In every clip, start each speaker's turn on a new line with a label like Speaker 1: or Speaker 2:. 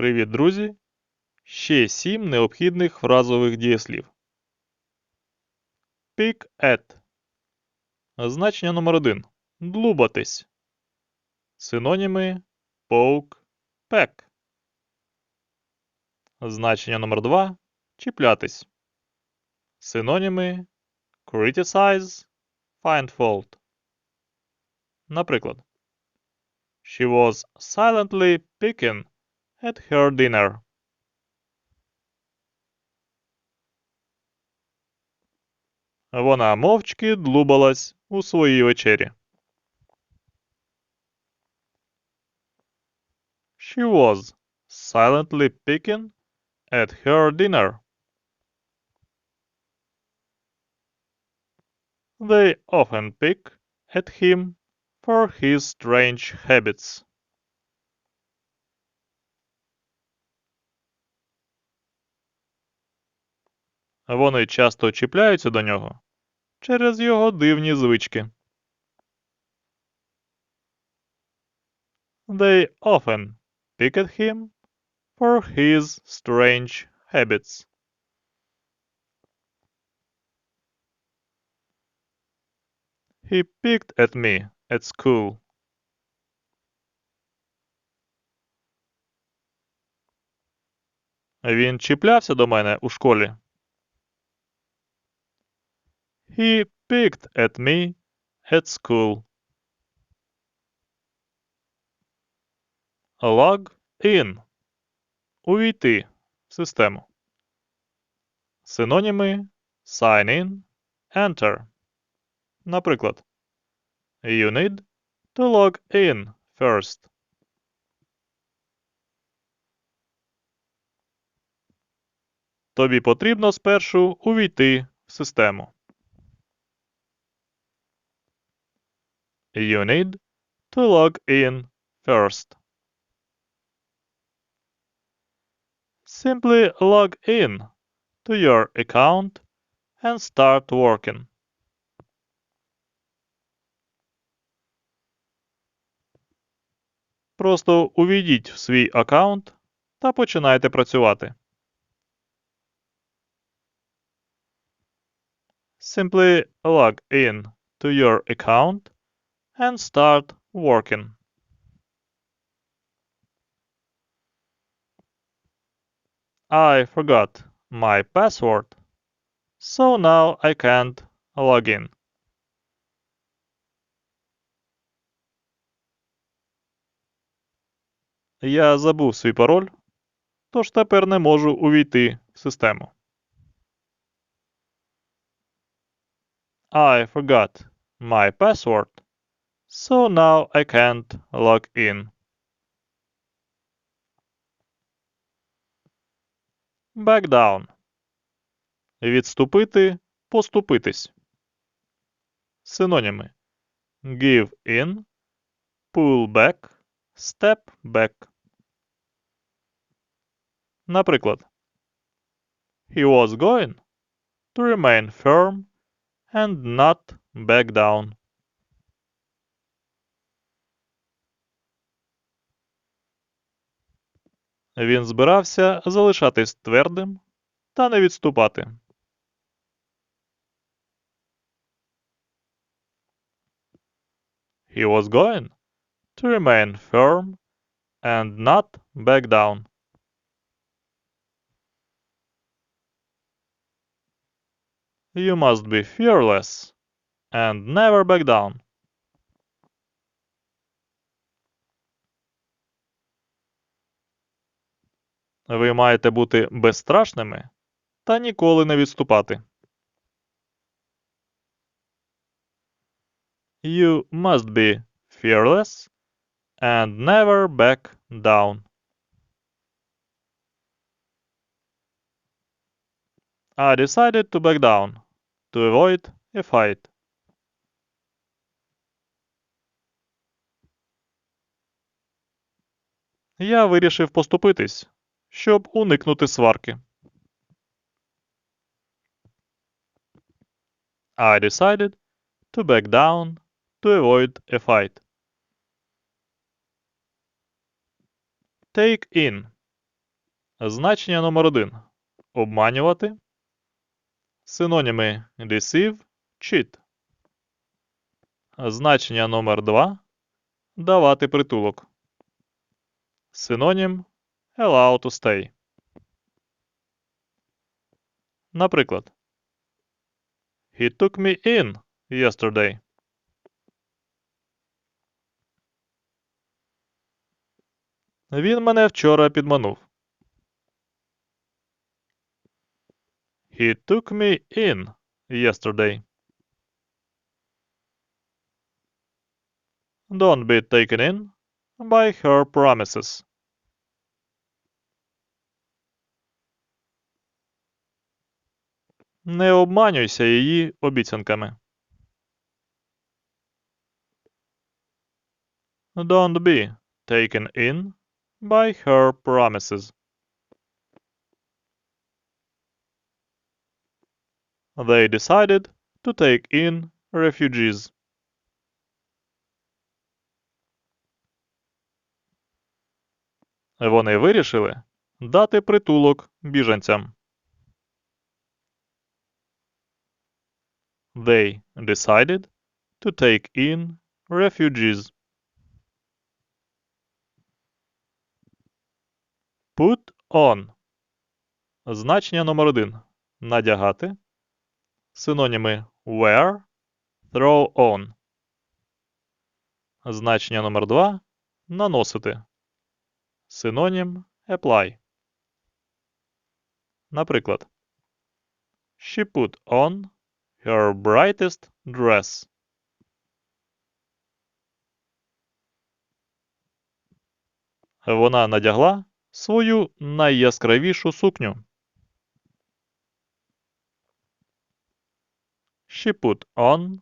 Speaker 1: Привіт, друзі! Ще сім необхідних фразових дієслів. Pick at. Значення номер один. Длубатись. Синоніми poke, peck. Значення номер два. Чіплятись. Синоніми criticize, find fault. Наприклад, She was silently picking at her dinner. Вона мовчки длубалась у своїй вечері. She was silently picking at her dinner. They often pick at him for his strange habits. Вони часто чіпляються до нього через його дивні звички. They often pick at him for his strange habits. He picked at me at school. Він чіплявся до мене у школі. He picked at me at school. Log in. Увійти в систему. Синоніми sign in, enter. Наприклад, You need to log in first. Тобі потрібно спершу увійти в систему. You need to log in first. Simply log in to your account and start working. Просто увійдіть в свій аккаунт та починайте працювати. Simply log in to your account and start working. I forgot my password, so now I can't log in. Я забув свій пароль, тож тепер не можу увійти в систему. I forgot my password, so now I can't log in. Back down. Відступити, поступитись. Синоніми. Give in, pull back, step back. Наприклад, He was going to remain firm and not back down. Він збирався залишатись твердим та не відступати. He was going to remain firm and not back down. You must be fearless and never back down. Ви маєте бути безстрашними та ніколи не відступати. You must be fearless and never back down. I decided to back down to avoid a fight. Я вирішив поступитись, щоб уникнути сварки. I decided to back down to avoid a fight. Take in Значення номер 1. Обманювати. Синоніми deceive, cheat. Значення номер 2. Давати притулок. Синонім allow to stay. Наприклад, He took me in yesterday. Він мене вчора підманув. He took me in yesterday. Don't be taken in by her promises. Не обманюйся її обіцянками. Don't be taken in by her promises. They decided to take in refugees. Вони вирішили дати притулок біженцям. They decided to take in refugees. Put on. Значення номер один. Надягати. Синоніми wear, throw on. Значення номер два. Наносити. Синонім apply. Наприклад, She put on her brightest dress. Вона надягла свою найяскравішу сукню. She put on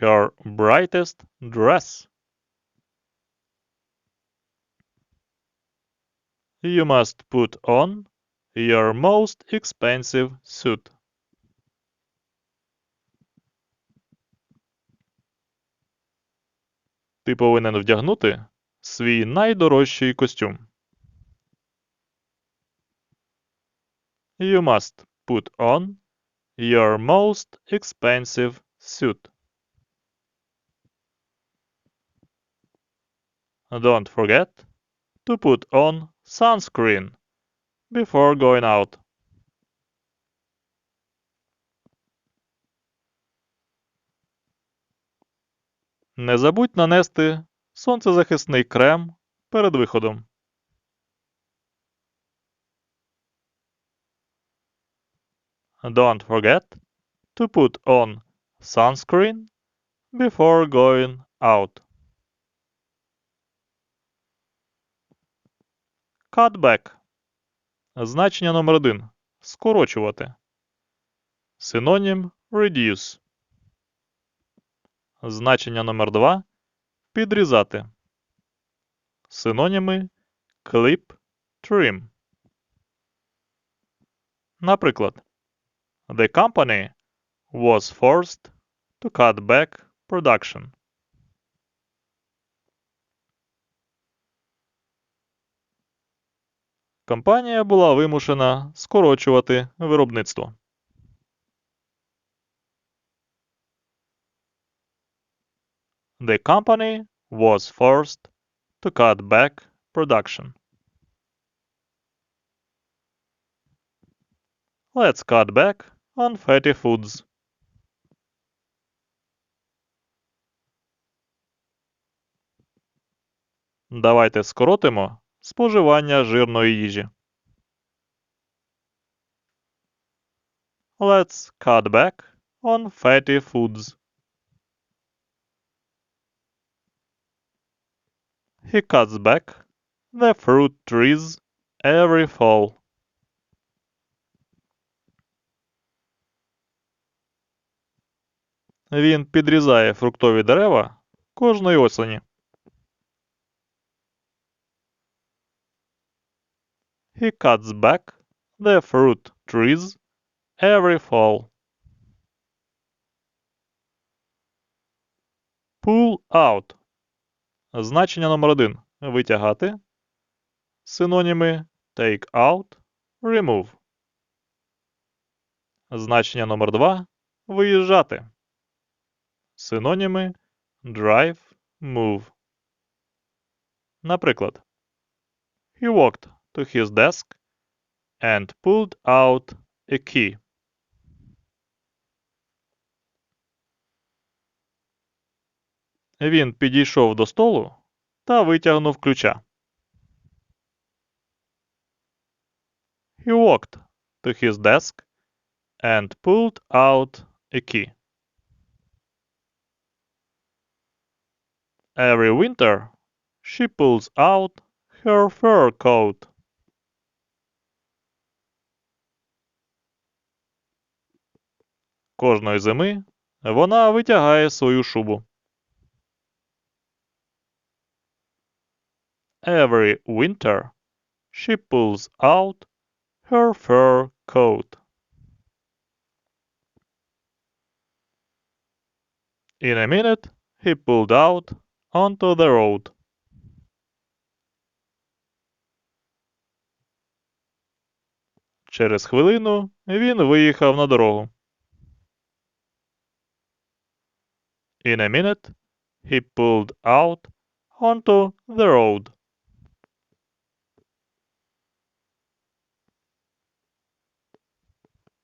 Speaker 1: her brightest dress. You must put on your most expensive suit. Ти повинен вдягнути свій найдорожчий костюм. You must put on your most expensive suit. Don't forget to put on sunscreen before going out. Не забудь нанести сонцезахисний крем перед виходом. Don't forget to put on sunscreen before going out. Cut back. Значення номер один. Скорочувати. Синонім reduce. Значення номер два. Підрізати. Синоніми clip, trim. Наприклад, The company was forced to cut back production. Компанія була вимушена скорочувати виробництво. The company was forced to cut back production. Let's cut back on fatty foods. Давайте скоротимо споживання жирної їжі. Let's cut back on fatty foods. He cuts back the fruit trees every fall. Він підрізає фруктові дерева кожної осені. He cuts back the fruit trees every fall. Pull out. Значення номер один. Витягати. Синоніми take out, remove. Значення номер 2 виїжджати. Синоніми drive, move. Наприклад, He walked to his desk and pulled out a key. Він підійшов до столу та витягнув ключа. He walked to his desk and pulled out a key. Every winter, she pulls out her fur coat. Кожної зими вона витягає свою шубу. Every winter, she pulls out her fur coat. In a minute, he pulled out onto the road. Через хвилину він виїхав на дорогу. In a minute, he pulled out onto the road.